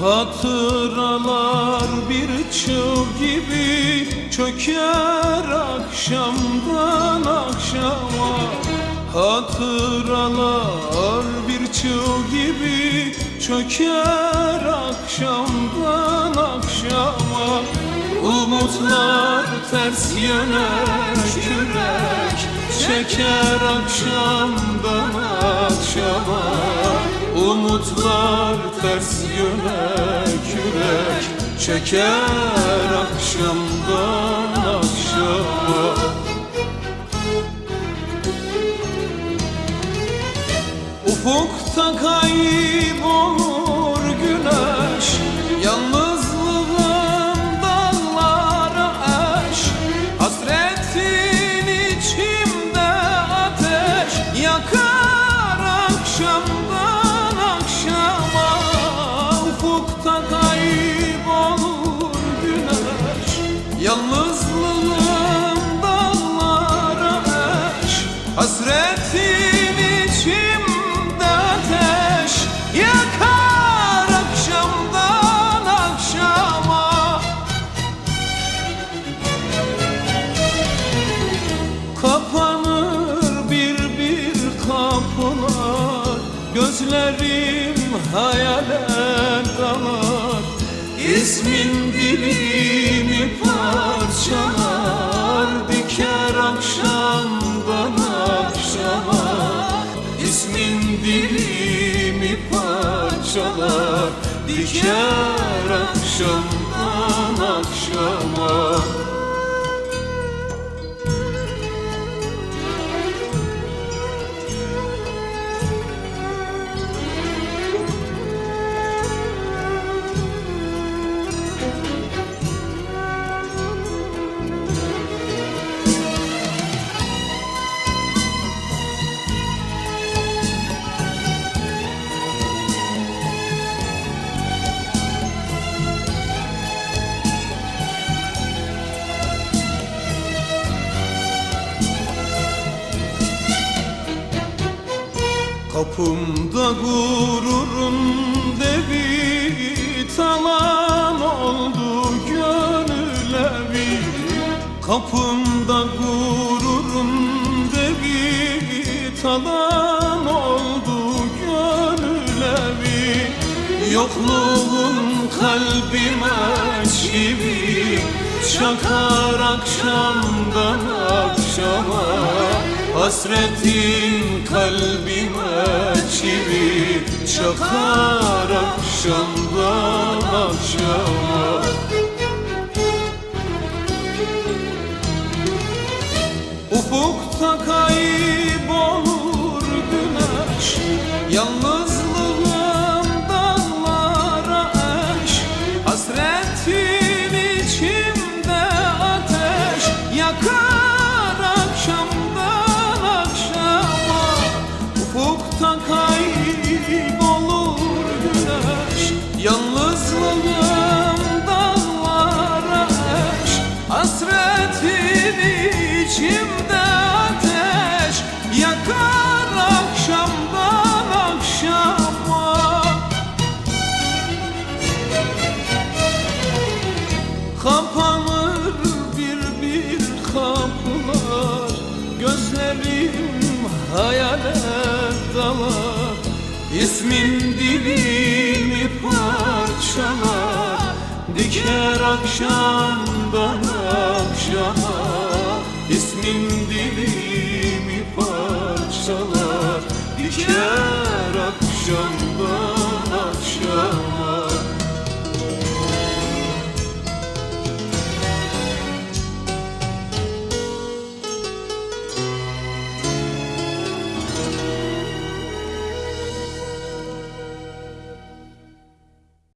Hatıralar bir çığ gibi çöker akşamdan akşama. Hatıralar bir çığ gibi çöker akşamdan akşama. Umutlar ters yöne kürek çeker akşamdan akşama. Umutlar ters yöne kürek çeker akşamdan akşama. Ufukta kaybolur güneş Yalnızlığım dağlara eş. Hasretin içimde ateş Yakar akşamdan Hasretin içimde ateş Yakar akşamdan akşama. Kapanır bir bir kapılar Gözlerim hayale dalar. İsmin dilimi parçalar dilimi parçalar Diker akşamdan akşama Kapımda gururun devi talan oldu gönül evi Kapımda gururun devi talan oldu gönül evi Yokluğun kalbime çivi Çakar akşamdan akşama Hasretin kalbime çivi Çakar akşamdan akşama Gözlerim hayale dalar İsmin dilimi parçalar Diker akşamdan akşama İsmin dilimi parçalar Diker akşamdan akşama